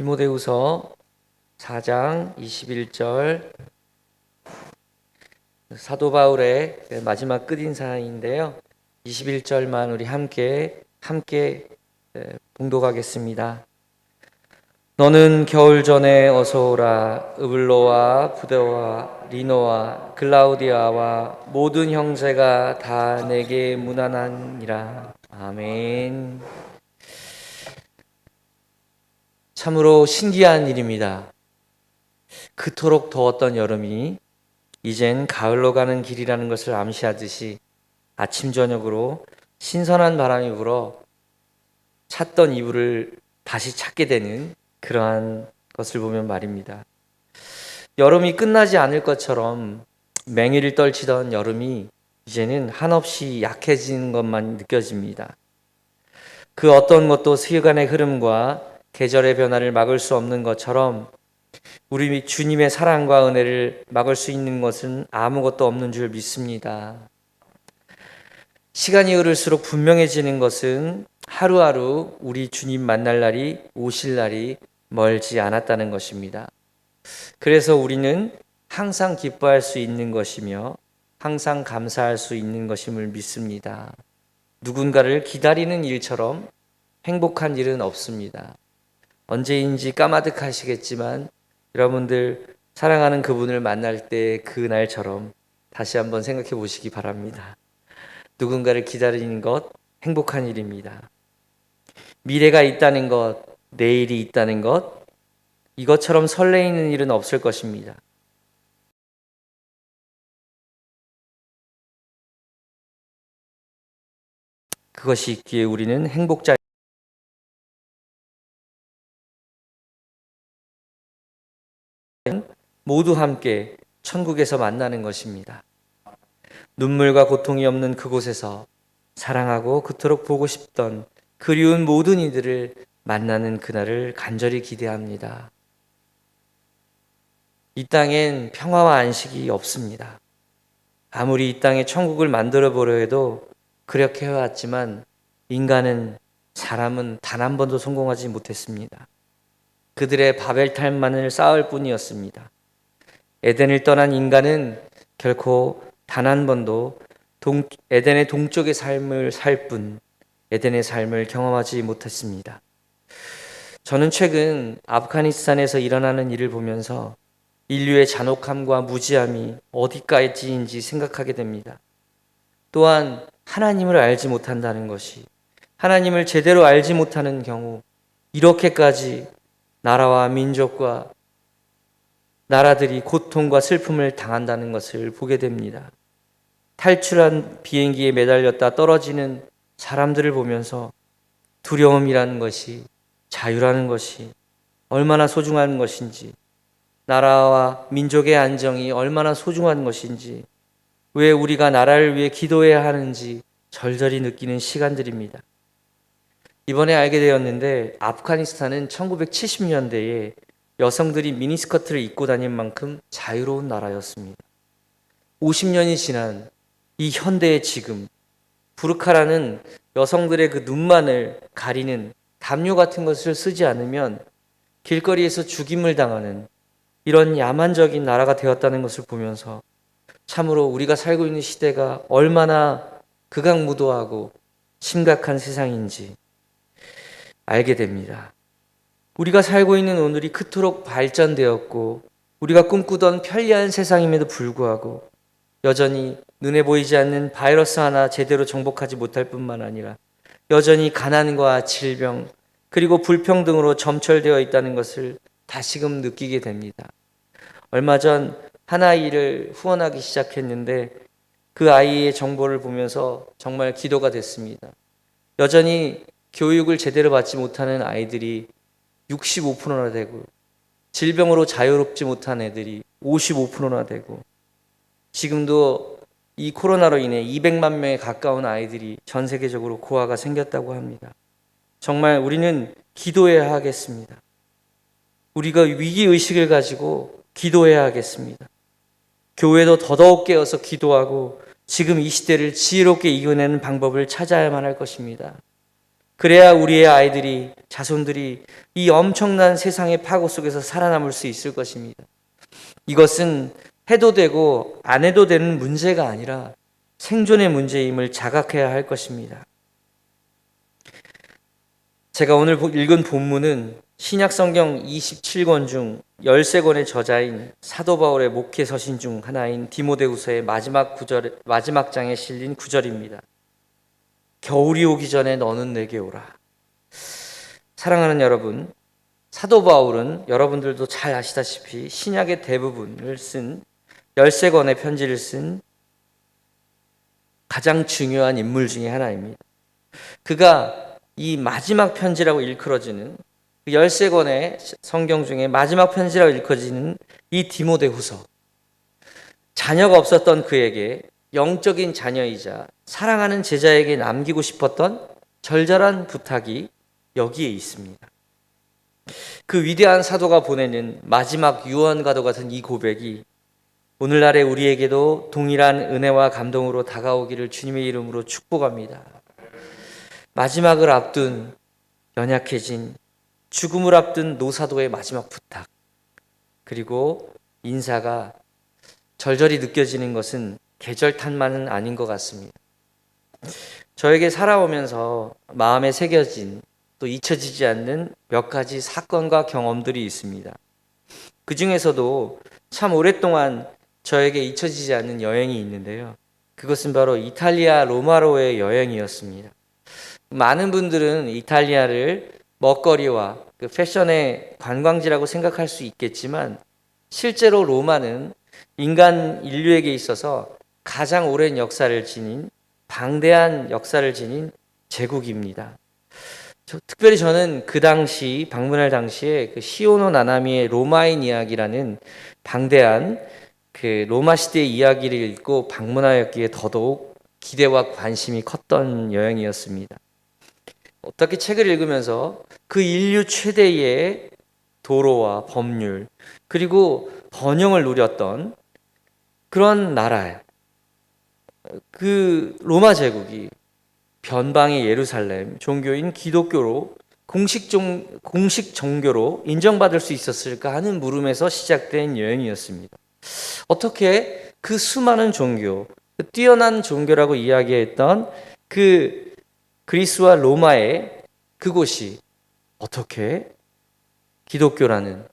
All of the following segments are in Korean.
디모데후서 4장 21절 사도 바울의 마지막 끝 인사인데요. 21절만 우리 함께 함께 에, 봉독하겠습니다. 너는 겨울 전에 어서 오라 으블로와 부데와 리노와 글라우디아와 모든 형제가 다 내게 무난하니라 아멘. 참으로 신기한 일입니다. 그토록 더웠던 여름이 이젠 가을로 가는 길이라는 것을 암시하듯이 아침 저녁으로 신선한 바람이 불어 찾던 이불을 다시 찾게 되는 그러한 것을 보면 말입니다. 여름이 끝나지 않을 것처럼 맹위를 떨치던 여름이 이제는 한없이 약해지는 것만 느껴집니다. 그 어떤 것도 시간의 흐름과 계절의 변화를 막을 수 없는 것처럼 우리 주님의 사랑과 은혜를 막을 수 있는 것은 아무것도 없는 줄 믿습니다. 시간이 흐를수록 분명해지는 것은 하루하루 우리 주님 만날 날이 오실 날이 멀지 않았다는 것입니다. 그래서 우리는 항상 기뻐할 수 있는 것이며 항상 감사할 수 있는 것임을 믿습니다. 누군가를 기다리는 일처럼 행복한 일은 없습니다. 언제인지 까마득하시겠지만 여러분들 사랑하는 그분을 만날 때 그날처럼 다시 한번 생각해 보시기 바랍니다. 누군가를 기다리는 것 행복한 일입니다. 미래가 있다는 것, 내일이 있다는 것, 이것처럼 설레이는 일은 없을 것입니다. 그것이 있기에 우리는 행복자 모두 함께 천국에서 만나는 것입니다. 눈물과 고통이 없는 그곳에서 사랑하고 그토록 보고 싶던 그리운 모든 이들을 만나는 그날을 간절히 기대합니다. 이 땅엔 평화와 안식이 없습니다. 아무리 이 땅에 천국을 만들어 보려 해도 그렇게 해왔지만 인간은 사람은 단 한 번도 성공하지 못했습니다. 그들의 바벨탈만을 쌓을 뿐이었습니다. 에덴을 떠난 인간은 결코 단 한 번도 동, 에덴의 동쪽의 삶을 살 뿐 에덴의 삶을 경험하지 못했습니다. 저는 최근 아프가니스탄에서 일어나는 일을 보면서 인류의 잔혹함과 무지함이 어디까지인지 생각하게 됩니다. 또한 하나님을 알지 못한다는 것이 하나님을 제대로 알지 못하는 경우 이렇게까지 나라와 민족과 나라들이 고통과 슬픔을 당한다는 것을 보게 됩니다. 탈출한 비행기에 매달렸다 떨어지는 사람들을 보면서 두려움이라는 것이 자유라는 것이 얼마나 소중한 것인지 나라와 민족의 안정이 얼마나 소중한 것인지 왜 우리가 나라를 위해 기도해야 하는지 절절히 느끼는 시간들입니다. 이번에 알게 되었는데 아프가니스탄은 1970년대에 여성들이 미니스커트를 입고 다닌 만큼 자유로운 나라였습니다. 50년이 지난 이 현대의 지금 부르카라는 여성들의 그 눈만을 가리는 담요 같은 것을 쓰지 않으면 길거리에서 죽임을 당하는 이런 야만적인 나라가 되었다는 것을 보면서 참으로 우리가 살고 있는 시대가 얼마나 극악무도하고 심각한 세상인지 알게 됩니다. 우리가 살고 있는 오늘이 그토록 발전되었고 우리가 꿈꾸던 편리한 세상임에도 불구하고 여전히 눈에 보이지 않는 바이러스 하나 제대로 정복하지 못할 뿐만 아니라 여전히 가난과 질병 그리고 불평등으로 점철되어 있다는 것을 다시금 느끼게 됩니다. 얼마 전 한 아이를 후원하기 시작했는데 그 아이의 정보를 보면서 정말 기도가 됐습니다. 여전히 교육을 제대로 받지 못하는 아이들이 65%나 되고 질병으로 자유롭지 못한 애들이 55%나 되고 지금도 이 코로나로 인해 200만 명에 가까운 아이들이 전 세계적으로 고아가 생겼다고 합니다. 정말 우리는 기도해야 하겠습니다. 우리가 위기 의식을 가지고 기도해야 하겠습니다. 교회도 더더욱 깨어서 기도하고 지금 이 시대를 지혜롭게 이겨내는 방법을 찾아야만 할 것입니다. 그래야 우리의 아이들이 자손들이 이 엄청난 세상의 파고 속에서 살아남을 수 있을 것입니다. 이것은 해도 되고 안 해도 되는 문제가 아니라 생존의 문제임을 자각해야 할 것입니다. 제가 오늘 읽은 본문은 신약 성경 27권 중 13권의 저자인 사도 바울의 목회 서신 중 하나인 디모데후서의 마지막 구절 마지막 장에 실린 구절입니다. 겨울이 오기 전에 너는 내게 오라. 사랑하는 여러분, 사도 바울은 여러분들도 잘 아시다시피 신약의 대부분을 쓴 13권의 편지를 쓴 가장 중요한 인물 중에 하나입니다. 그가 이 마지막 편지라고 일컬어지는 그 13권의 성경 중에 마지막 편지라고 일컬어지는 이 디모데후서 자녀가 없었던 그에게 영적인 자녀이자 사랑하는 제자에게 남기고 싶었던 절절한 부탁이 여기에 있습니다. 그 위대한 사도가 보내는 마지막 유언과도 같은 이 고백이 오늘날의 우리에게도 동일한 은혜와 감동으로 다가오기를 주님의 이름으로 축복합니다. 마지막을 앞둔 연약해진 죽음을 앞둔 노사도의 마지막 부탁 그리고 인사가 절절히 느껴지는 것은 계절탄만은 아닌 것 같습니다. 저에게 살아오면서 마음에 새겨진 또 잊혀지지 않는 몇 가지 사건과 경험들이 있습니다. 그 중에서도 참 오랫동안 저에게 잊혀지지 않는 여행이 있는데요. 그것은 바로 이탈리아 로마로의 여행이었습니다. 많은 분들은 이탈리아를 먹거리와 그 패션의 관광지라고 생각할 수 있겠지만 실제로 로마는 인간 인류에게 있어서 가장 오랜 역사를 지닌 방대한 역사를 지닌 제국입니다. 저, 특별히 저는 그 당시 방문할 당시에 그 시오노 나나미의 로마인 이야기라는 방대한 그 로마 시대의 이야기를 읽고 방문하였기에 더더욱 기대와 관심이 컸던 여행이었습니다. 어떻게 책을 읽으면서 그 인류 최대의 도로와 법률 그리고 번영을 누렸던 그런 나라예요. 그 로마 제국이 변방의 예루살렘 종교인 기독교로 공식 종 공식 종교로 인정받을 수 있었을까 하는 물음에서 시작된 여행이었습니다. 어떻게 그 수많은 종교, 그 뛰어난 종교라고 이야기했던 그 그리스와 로마의 그곳이 어떻게 기독교라는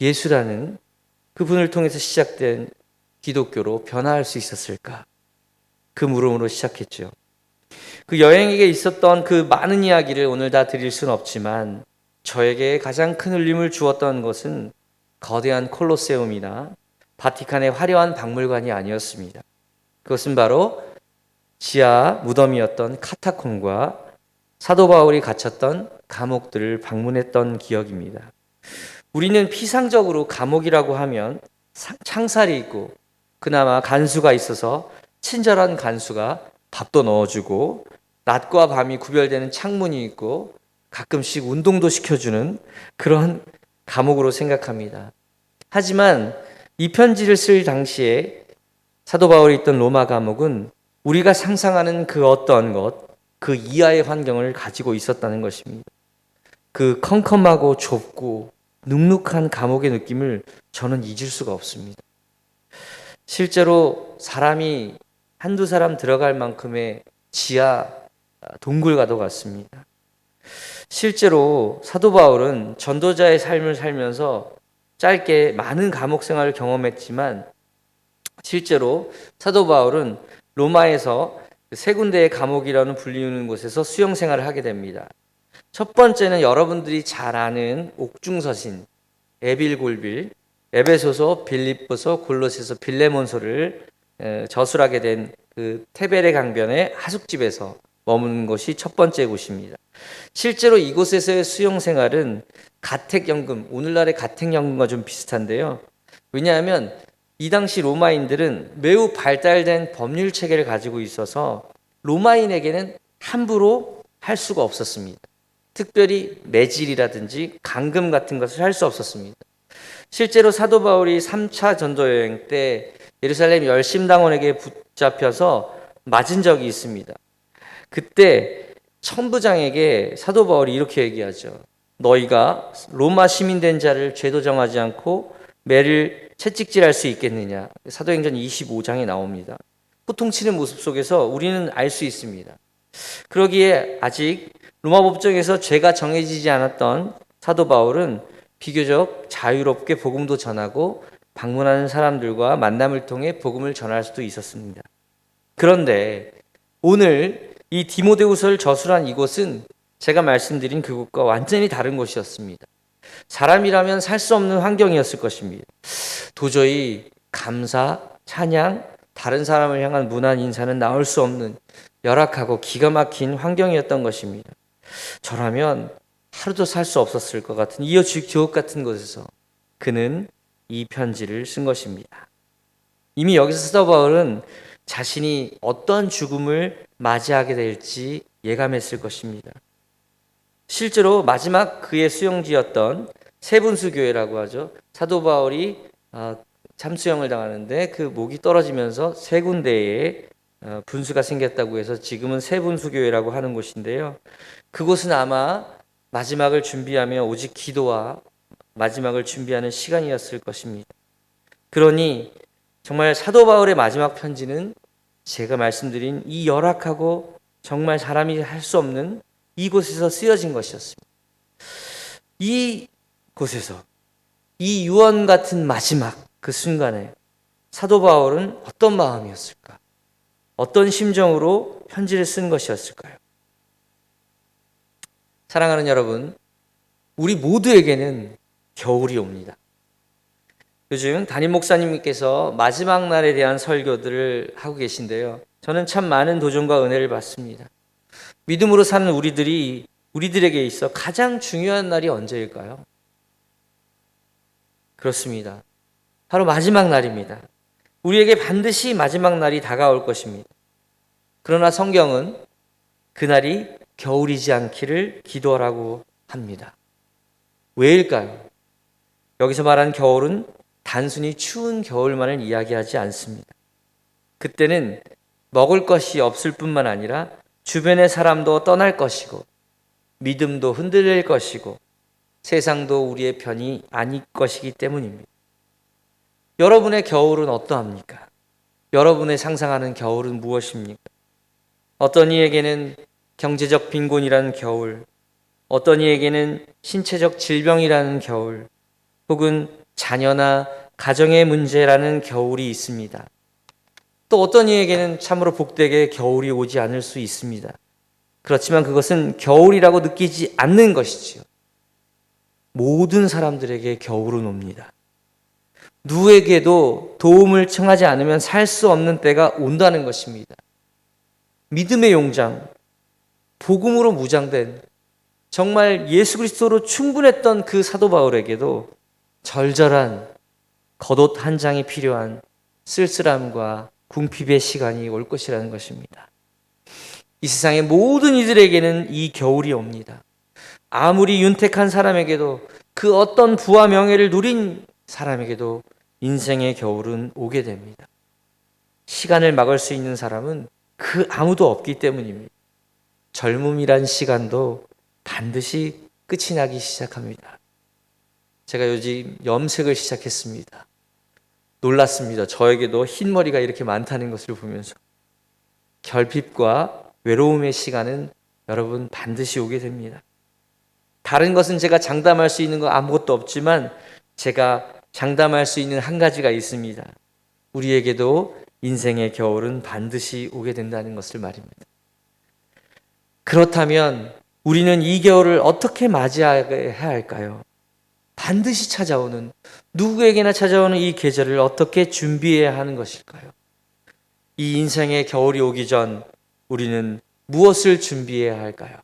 예수라는 그분을 통해서 시작된 기독교로 변화할 수 있었을까? 그 물음으로 시작했죠. 그 여행에게 있었던 그 많은 이야기를 오늘 다 드릴 수는 없지만 저에게 가장 큰 울림을 주었던 것은 거대한 콜로세움이나 바티칸의 화려한 박물관이 아니었습니다. 그것은 바로 지하 무덤이었던 카타콤과 사도 바울이 갇혔던 감옥들을 방문했던 기억입니다. 우리는 피상적으로 감옥이라고 하면 창살이 있고 그나마 간수가 있어서 친절한 간수가 밥도 넣어주고 낮과 밤이 구별되는 창문이 있고 가끔씩 운동도 시켜주는 그런 감옥으로 생각합니다. 하지만 이 편지를 쓸 당시에 사도 바울이 있던 로마 감옥은 우리가 상상하는 그 어떤 것, 그 이하의 환경을 가지고 있었다는 것입니다. 그 컴컴하고 좁고 눅눅한 감옥의 느낌을 저는 잊을 수가 없습니다. 실제로 사람이 한두 사람 들어갈 만큼의 지하 동굴과도 같습니다. 실제로 사도 바울은 전도자의 삶을 살면서 짧게 많은 감옥 생활을 경험했지만 실제로 사도 바울은 로마에서 세 군데의 감옥이라는 불리는 곳에서 수영 생활을 하게 됩니다. 첫 번째는 여러분들이 잘 아는 옥중서신 에빌골빌, 에베소서, 빌립보서, 골로새서, 빌레몬서를 저술하게 된 그 테베레 강변의 하숙집에서 머무는 것이 첫 번째 곳입니다. 실제로 이곳에서의 수용 생활은 가택연금, 오늘날의 가택연금과 좀 비슷한데요. 왜냐하면 이 당시 로마인들은 매우 발달된 법률 체계를 가지고 있어서 로마인에게는 함부로 할 수가 없었습니다. 특별히 매질이라든지 강금 같은 것을 할 수 없었습니다. 실제로 사도 바울이 3차 전도 여행 때 예루살렘 열심당원에게 붙잡혀서 맞은 적이 있습니다. 그때 천부장에게 사도 바울이 이렇게 얘기하죠. 너희가 로마 시민 된 자를 죄도 정하지 않고 매를 채찍질할 수 있겠느냐. 사도행전 25장에 나옵니다. 호통치는 모습 속에서 우리는 알 수 있습니다. 그러기에 아직 로마 법정에서 죄가 정해지지 않았던 사도 바울은 비교적 자유롭게 복음도 전하고 방문하는 사람들과 만남을 통해 복음을 전할 수도 있었습니다. 그런데 오늘 이 디모데후서를 저술한 이곳은 제가 말씀드린 그곳과 완전히 다른 곳이었습니다. 사람이라면 살 수 없는 환경이었을 것입니다. 도저히 감사, 찬양, 다른 사람을 향한 문안 인사는 나올 수 없는 열악하고 기가 막힌 환경이었던 것입니다. 저라면 하루도 살 수 없었을 것 같은 이어 지옥 같은 곳에서 그는 이 편지를 쓴 것입니다. 이미 여기서 사도 바울은 자신이 어떤 죽음을 맞이하게 될지 예감했을 것입니다. 실제로 마지막 그의 수용지였던 세분수 교회라고 하죠. 사도 바울이 아, 참수형을 당하는데 그 목이 떨어지면서 세 군데에 어, 분수가 생겼다고 해서 지금은 세분수 교회라고 하는 곳인데요. 그곳은 아마 마지막을 준비하며 오직 기도와 마지막을 준비하는 시간이었을 것입니다. 그러니 정말 사도 바울의 마지막 편지는 제가 말씀드린 이 열악하고 정말 사람이 할 수 없는 이곳에서 쓰여진 것이었습니다. 이 곳에서 이 유언 같은 마지막 그 순간에 사도 바울은 어떤 마음이었을까? 어떤 심정으로 편지를 쓴 것이었을까요? 사랑하는 여러분, 우리 모두에게는 겨울이 옵니다. 요즘 담임 목사님께서 마지막 날에 대한 설교들을 하고 계신데요. 저는 참 많은 도전과 은혜를 받습니다. 믿음으로 사는 우리들이 우리들에게 있어 가장 중요한 날이 언제일까요? 그렇습니다. 바로 마지막 날입니다. 우리에게 반드시 마지막 날이 다가올 것입니다. 그러나 성경은 그날이 겨울이지 않기를 기도하라고 합니다. 왜일까요? 여기서 말하는 겨울은 단순히 추운 겨울만을 이야기하지 않습니다. 그때는 먹을 것이 없을 뿐만 아니라 주변의 사람도 떠날 것이고 믿음도 흔들릴 것이고 세상도 우리의 편이 아닐 것이기 때문입니다. 여러분의 겨울은 어떠합니까? 여러분의 상상하는 겨울은 무엇입니까? 어떤 이에게는 경제적 빈곤이라는 겨울, 어떤 이에게는 신체적 질병이라는 겨울, 혹은 자녀나 가정의 문제라는 겨울이 있습니다. 또 어떤 이에게는 참으로 복되게 겨울이 오지 않을 수 있습니다. 그렇지만 그것은 겨울이라고 느끼지 않는 것이지요. 모든 사람들에게 겨울은 옵니다. 누구에게도 도움을 청하지 않으면 살 수 없는 때가 온다는 것입니다. 믿음의 용장, 복음으로 무장된 정말 예수 그리스도로 충분했던 그 사도 바울에게도 절절한 겉옷 한 장이 필요한 쓸쓸함과 궁핍의 시간이 올 것이라는 것입니다. 이 세상의 모든 이들에게는 이 겨울이 옵니다. 아무리 윤택한 사람에게도 그 어떤 부와 명예를 누린 사람에게도 인생의 겨울은 오게 됩니다. 시간을 막을 수 있는 사람은 그 아무도 없기 때문입니다. 젊음이란 시간도 반드시 끝이 나기 시작합니다. 제가 요즘 염색을 시작했습니다. 놀랐습니다. 저에게도 흰 머리가 이렇게 많다는 것을 보면서. 결핍과 외로움의 시간은 여러분 반드시 오게 됩니다. 다른 것은 제가 장담할 수 있는 거 아무것도 없지만 제가 장담할 수 있는 한 가지가 있습니다. 우리에게도 인생의 겨울은 반드시 오게 된다는 것을 말입니다. 그렇다면 우리는 이 겨울을 어떻게 맞이해야 할까요? 반드시 찾아오는 누구에게나 찾아오는 이 계절을 어떻게 준비해야 하는 것일까요? 이 인생의 겨울이 오기 전 우리는 무엇을 준비해야 할까요?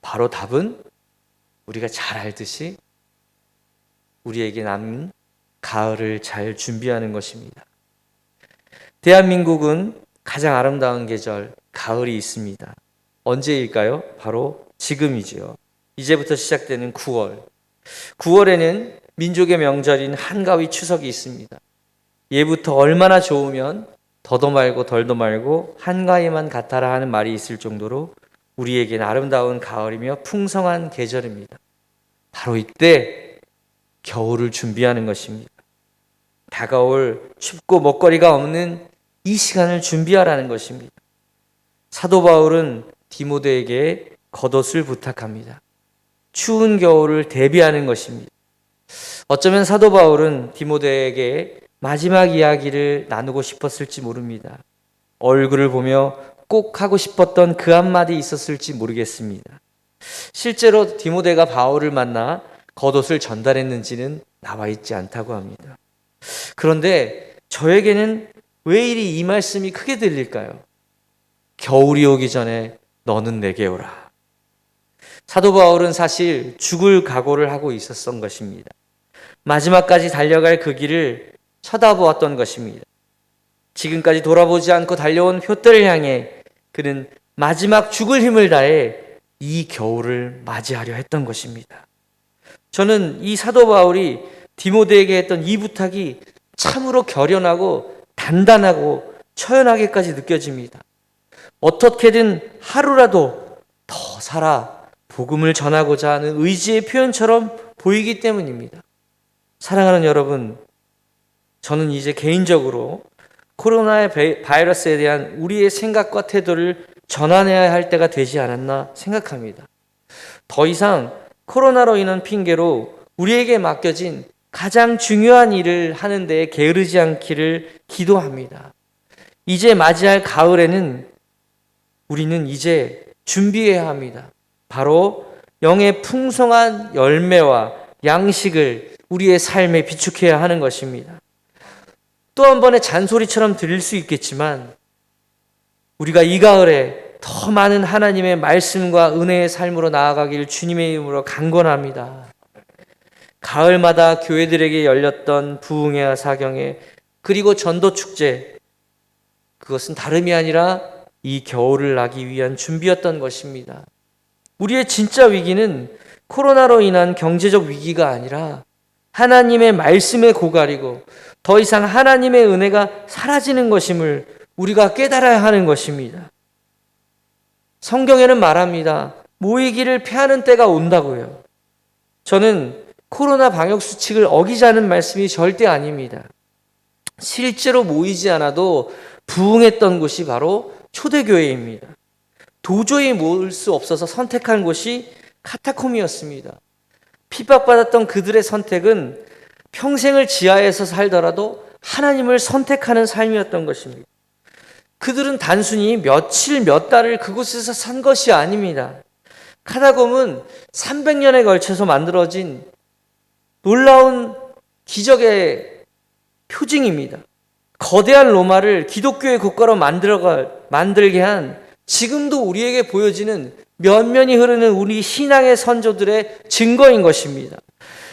바로 답은 우리가 잘 알듯이 우리에게 남은 가을을 잘 준비하는 것입니다. 대한민국은 가장 아름다운 계절 가을이 있습니다. 언제일까요? 바로 지금이지요. 이제부터 시작되는 9월. 9월에는 민족의 명절인 한가위 추석이 있습니다. 예부터 얼마나 좋으면 더도 말고 덜도 말고 한가위만 같아라 하는 말이 있을 정도로 우리에겐 아름다운 가을이며 풍성한 계절입니다. 바로 이때 겨울을 준비하는 것입니다. 다가올 춥고 먹거리가 없는 이 시간을 준비하라는 것입니다. 사도 바울은 디모데에게 겉옷을 부탁합니다. 추운 겨울을 대비하는 것입니다. 어쩌면 사도 바울은 디모데에게 마지막 이야기를 나누고 싶었을지 모릅니다. 얼굴을 보며 꼭 하고 싶었던 그 한마디 있었을지 모르겠습니다. 실제로 디모데가 바울을 만나 겉옷을 전달했는지는 나와 있지 않다고 합니다. 그런데 저에게는 왜 이리 이 말씀이 크게 들릴까요? 겨울이 오기 전에 너는 내게 오라. 사도 바울은 사실 죽을 각오를 하고 있었던 것입니다. 마지막까지 달려갈 그 길을 쳐다보았던 것입니다. 지금까지 돌아보지 않고 달려온 표대를 향해 그는 마지막 죽을 힘을 다해 이 겨울을 맞이하려 했던 것입니다. 저는 이 사도 바울이 디모데에게 했던 이 부탁이 참으로 결연하고 단단하고 처연하게까지 느껴집니다. 어떻게든 하루라도 더 살아 복음을 전하고자 하는 의지의 표현처럼 보이기 때문입니다. 사랑하는 여러분, 저는 이제 개인적으로 코로나의 바이러스에 대한 우리의 생각과 태도를 전환해야 할 때가 되지 않았나 생각합니다. 더 이상 코로나로 인한 핑계로 우리에게 맡겨진 가장 중요한 일을 하는 데에 게으르지 않기를 기도합니다. 이제 맞이할 가을에는 우리는 이제 준비해야 합니다. 바로 영의 풍성한 열매와 양식을 우리의 삶에 비축해야 하는 것입니다. 또 한 번의 잔소리처럼 들릴 수 있겠지만 우리가 이 가을에 더 많은 하나님의 말씀과 은혜의 삶으로 나아가길 주님의 이름으로 강권합니다. 가을마다 교회들에게 열렸던 부흥회와 사경회 그리고 전도 축제 그것은 다름이 아니라 이 겨울을 나기 위한 준비였던 것입니다. 우리의 진짜 위기는 코로나로 인한 경제적 위기가 아니라 하나님의 말씀의 고갈이고 더 이상 하나님의 은혜가 사라지는 것임을 우리가 깨달아야 하는 것입니다. 성경에는 말합니다. 모이기를 피하는 때가 온다고요. 저는 코로나 방역 수칙을 어기자는 말씀이 절대 아닙니다. 실제로 모이지 않아도 부흥했던 곳이 바로 초대교회입니다. 도저히 모을 수 없어서 선택한 곳이 카타콤이었습니다. 핍박받았던 그들의 선택은 평생을 지하에서 살더라도 하나님을 선택하는 삶이었던 것입니다. 그들은 단순히 며칠 몇 달을 그곳에서 산 것이 아닙니다. 카다곰은 300년에 걸쳐서 만들어진 놀라운 기적의 표징입니다. 거대한 로마를 기독교의 국가로 만들어가 만들게 한 지금도 우리에게 보여지는 면면이 흐르는 우리 신앙의 선조들의 증거인 것입니다.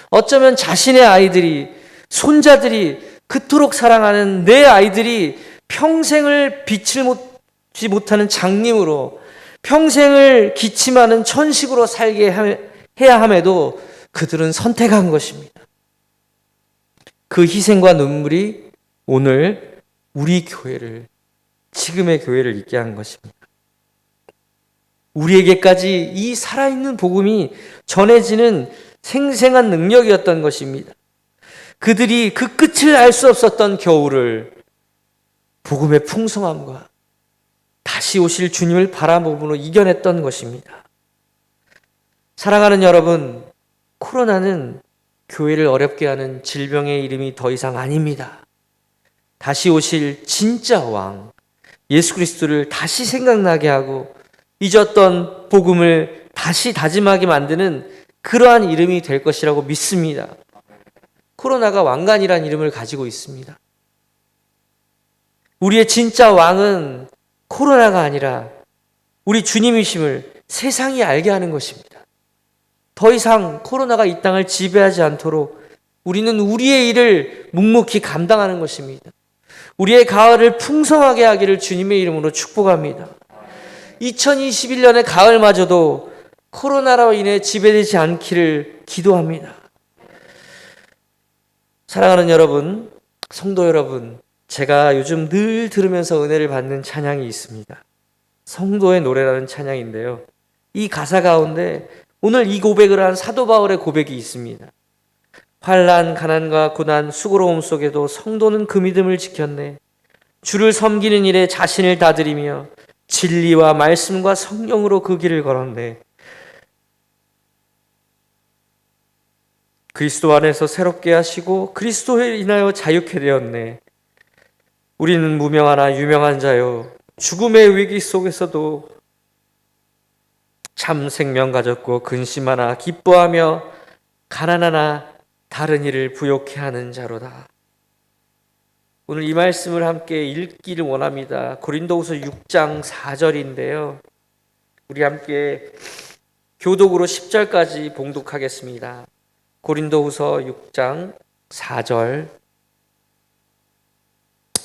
어쩌면 자신의 아이들이 손자들이 그토록 사랑하는 내 아이들이 평생을 빛을 못지 못하는 장님으로 평생을 기침하는 천식으로 살게 해야 함에도 그들은 선택한 것입니다. 그 희생과 눈물이 오늘 우리 교회를 지금의 교회를 있게 한 것입니다. 우리에게까지 이 살아있는 복음이 전해지는 생생한 능력이었던 것입니다. 그들이 그 끝을 알 수 없었던 겨울을 복음의 풍성함과 다시 오실 주님을 바라보므로 이겨냈던 것입니다. 사랑하는 여러분, 코로나는 교회를 어렵게 하는 질병의 이름이 더 이상 아닙니다. 다시 오실 진짜 왕, 예수 그리스도를 다시 생각나게 하고 잊었던 복음을 다시 다짐하게 만드는 그러한 이름이 될 것이라고 믿습니다. 코로나가 왕관이란 이름을 가지고 있습니다. 우리의 진짜 왕은 코로나가 아니라 우리 주님이심을 세상이 알게 하는 것입니다. 더 이상 코로나가 이 땅을 지배하지 않도록 우리는 우리의 일을 묵묵히 감당하는 것입니다. 우리의 가을을 풍성하게 하기를 주님의 이름으로 축복합니다. 2021년의 가을마저도 코로나로 인해 지배되지 않기를 기도합니다. 사랑하는 여러분, 성도 여러분, 제가 요즘 늘 들으면서 은혜를 받는 찬양이 있습니다. 성도의 노래라는 찬양인데요. 이 가사 가운데 오늘 이 고백을 한 사도 바울의 고백이 있습니다. 환란, 가난과 고난, 수고로움 속에도 성도는 그 믿음을 지켰네. 주를 섬기는 일에 자신을 다드리며 진리와 말씀과 성령으로 그 길을 걸었네. 그리스도 안에서 새롭게 하시고 그리스도에 인하여 자유케 되었네. 우리는 무명하나 유명한 자요. 죽음의 위기 속에서도 참 생명 가졌고 근심하나 기뻐하며 가난하나 다른 일을 부욕해 하는 자로다. 오늘 이 말씀을 함께 읽기를 원합니다. 고린도후서 6장 4절인데요. 우리 함께 교독으로 10절까지 봉독하겠습니다. 고린도후서 6장 4절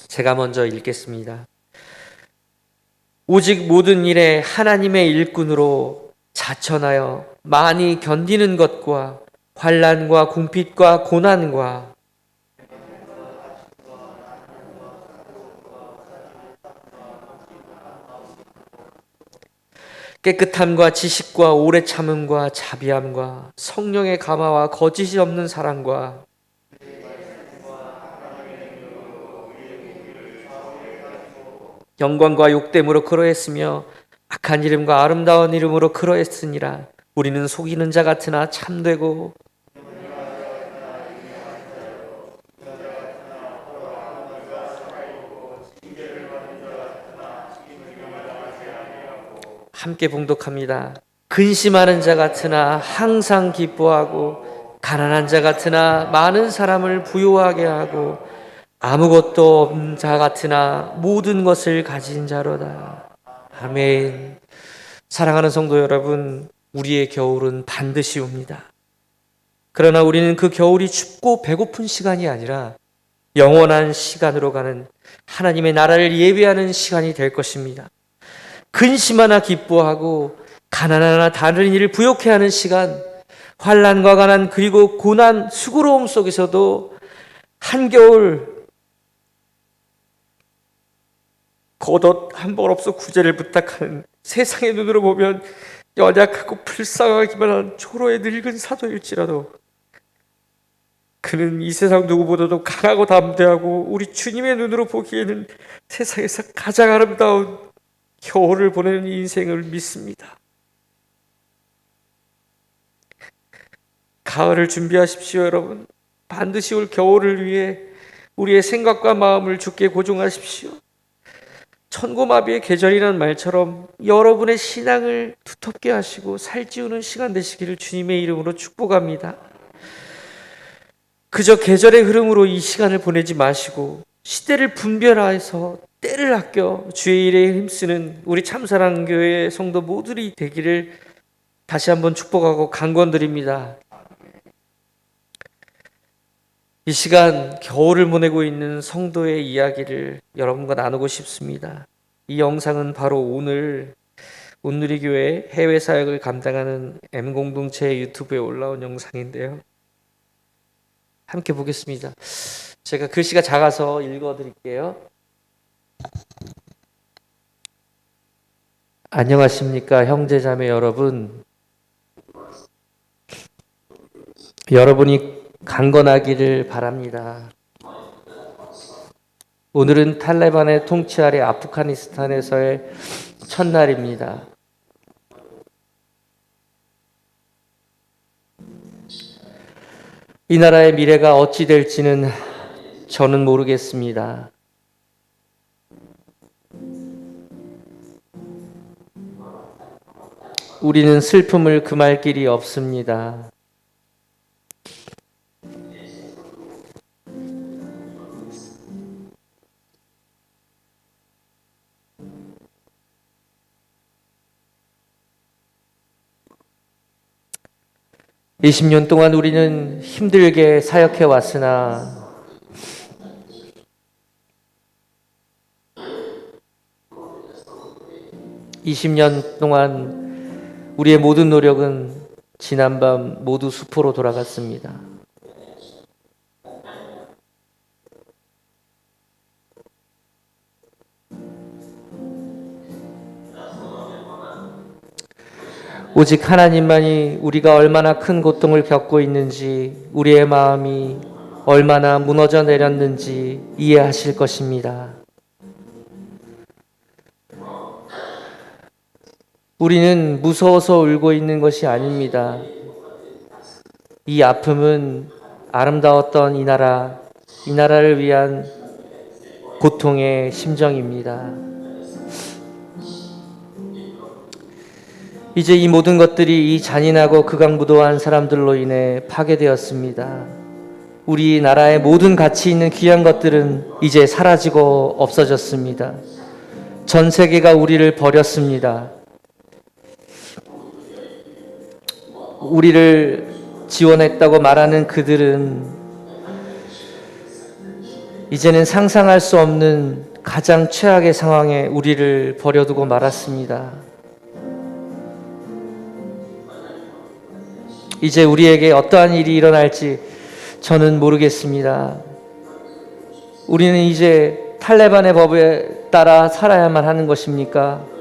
제가 먼저 읽겠습니다. 오직 모든 일에 하나님의 일꾼으로 자천하여 많이 견디는 것과 환란과 궁핍과 고난과 깨끗함과 지식과 오래 참음과 자비함과 성령의 감화와 거짓이 없는 사랑과 영광과 욕됨으로 그러했으며 악한 이름과 아름다운 이름으로 그러했으니라. 우리는 속이는 자 같으나 참되고 함께 봉독합니다. 근심하는 자 같으나 항상 기뻐하고 가난한 자 같으나 많은 사람을 부유하게 하고 아무것도 없는 자 같으나 모든 것을 가진 자로다. 아멘. 사랑하는 성도 여러분, 우리의 겨울은 반드시 옵니다. 그러나 우리는 그 겨울이 춥고 배고픈 시간이 아니라 영원한 시간으로 가는 하나님의 나라를 예배하는 시간이 될 것입니다. 근심하나 기뻐하고 가난하나 다른 일을 부욕해 하는 시간, 환란과 가난 그리고 고난, 수고로움 속에서도 한겨울 겉옷 한 벌 없어 구제를 부탁하는 세상의 눈으로 보면 연약하고 불쌍하기만 한 초로의 늙은 사도일지라도 그는 이 세상 누구보다도 강하고 담대하고 우리 주님의 눈으로 보기에는 세상에서 가장 아름다운 겨울을 보내는 인생을 믿습니다. 가을을 준비하십시오, 여러분. 반드시 올 겨울을 위해 우리의 생각과 마음을 주께 고정하십시오. 천고마비의 계절이라는 말처럼 여러분의 신앙을 두텁게 하시고 살찌우는 시간 되시기를 주님의 이름으로 축복합니다. 그저 계절의 흐름으로 이 시간을 보내지 마시고 시대를 분별해서 때를 아껴 주의 일에 힘쓰는 우리 참사랑교회 성도 모두들이 되기를 다시 한번 축복하고 간권드립니다. 이 시간 겨울을 보내고 있는 성도의 이야기를 여러분과 나누고 싶습니다. 이 영상은 바로 오늘 온누리 교회 해외 사역을 감당하는 M 공동체 유튜브에 올라온 영상인데요. 함께 보겠습니다. 제가 글씨가 작아서 읽어 드릴게요. 안녕하십니까 형제자매 여러분. 여러분이 강건하기를 바랍니다. 오늘은 탈레반의 통치 아래 아프가니스탄에서의 첫날입니다. 이 나라의 미래가 어찌 될지는 저는 모르겠습니다. 우리는 슬픔을 금할 길이 없습니다. 이십 년 동안 우리는 힘들게 사역해 왔으나 이십 년 동안 우리의 모든 노력은 지난밤 모두 수포로 돌아갔습니다. 오직 하나님만이 우리가 얼마나 큰 고통을 겪고 있는지, 우리의 마음이 얼마나 무너져 내렸는지 이해하실 것입니다. 우리는 무서워서 울고 있는 것이 아닙니다. 이 아픔은 아름다웠던 이 나라, 이 나라를 위한 고통의 심정입니다. 이제 이 모든 것들이 이 잔인하고 극악무도한 사람들로 인해 파괴되었습니다. 우리 나라의 모든 가치 있는 귀한 것들은 이제 사라지고 없어졌습니다. 전 세계가 우리를 버렸습니다. 우리를 지원했다고 말하는 그들은 이제는 상상할 수 없는 가장 최악의 상황에 우리를 버려두고 말았습니다. 이제 우리에게 어떠한 일이 일어날지 저는 모르겠습니다. 우리는 이제 탈레반의 법에 따라 살아야만 하는 것입니까?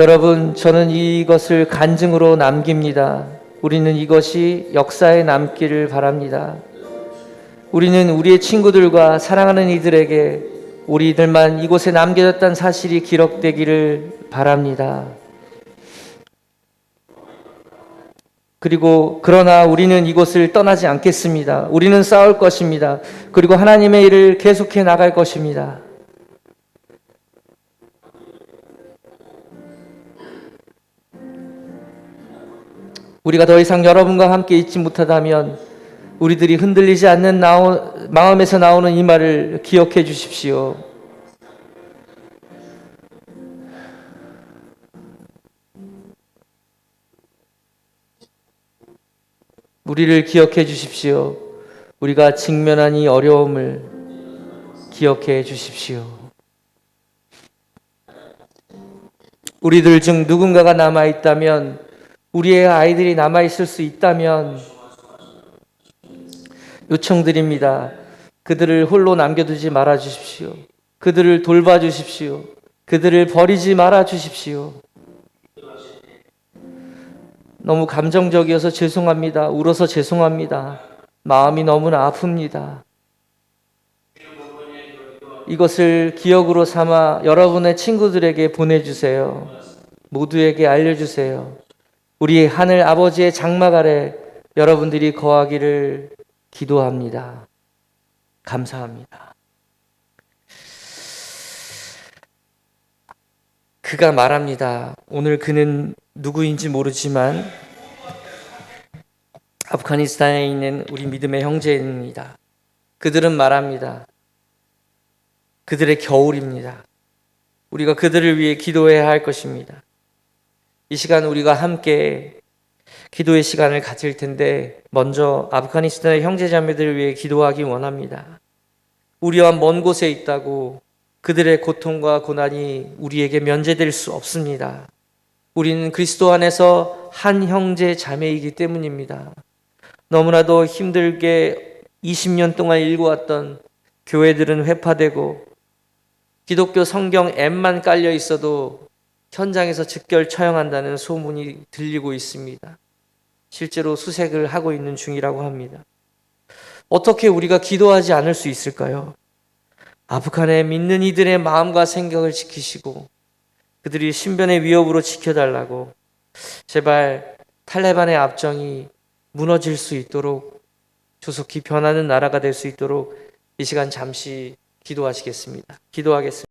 여러분, 저는 이것을 간증으로 남깁니다. 우리는 이것이 역사에 남기를 바랍니다. 우리는 우리의 친구들과 사랑하는 이들에게 우리들만 이곳에 남겨졌다는 사실이 기록되기를 바랍니다. 그리고 그러나 우리는 이곳을 떠나지 않겠습니다. 우리는 싸울 것입니다. 그리고 하나님의 일을 계속해 나갈 것입니다. 우리가 더 이상 여러분과 함께 있지 못하다면 우리들이 흔들리지 않는 나오, 마음에서 나오는 이 말을 기억해 주십시오. 우리를 기억해 주십시오. 우리가 직면한 이 어려움을 기억해 주십시오. 우리들 중 누군가가 남아 있다면 우리의 아이들이 남아 있을 수 있다면 요청드립니다. 그들을 홀로 남겨두지 말아 주십시오. 그들을 돌봐 주십시오. 그들을 버리지 말아 주십시오. 너무 감정적이어서 죄송합니다. 울어서 죄송합니다. 마음이 너무나 아픕니다. 이것을 기억으로 삼아 여러분의 친구들에게 보내주세요. 모두에게 알려주세요. 우리 하늘 아버지의 장막 아래 여러분들이 거하기를 기도합니다. 감사합니다. 그가 말합니다. 오늘 그는 누구인지 모르지만 아프가니스탄에 있는 우리 믿음의 형제입니다. 그들은 말합니다. 그들의 겨울입니다. 우리가 그들을 위해 기도해야 할 것입니다. 이 시간 우리가 함께 기도의 시간을 가질 텐데 먼저 아프가니스탄의 형제자매들을 위해 기도하기 원합니다. 우리와 먼 곳에 있다고 그들의 고통과 고난이 우리에게 면제될 수 없습니다. 우리는 그리스도 안에서 한 형제 자매이기 때문입니다. 너무나도 힘들게 20년 동안 읽어왔던 교회들은 회파되고 기독교 성경 앱만 깔려 있어도 현장에서 즉결 처형한다는 소문이 들리고 있습니다. 실제로 수색을 하고 있는 중이라고 합니다. 어떻게 우리가 기도하지 않을 수 있을까요? 아프간에 믿는 이들의 마음과 생각을 지키시고 그들이 신변의 위협으로 지켜달라고 제발 탈레반의 압정이 무너질 수 있도록 조속히 변하는 나라가 될 수 있도록 이 시간 잠시 기도하시겠습니다. 기도하겠습니다.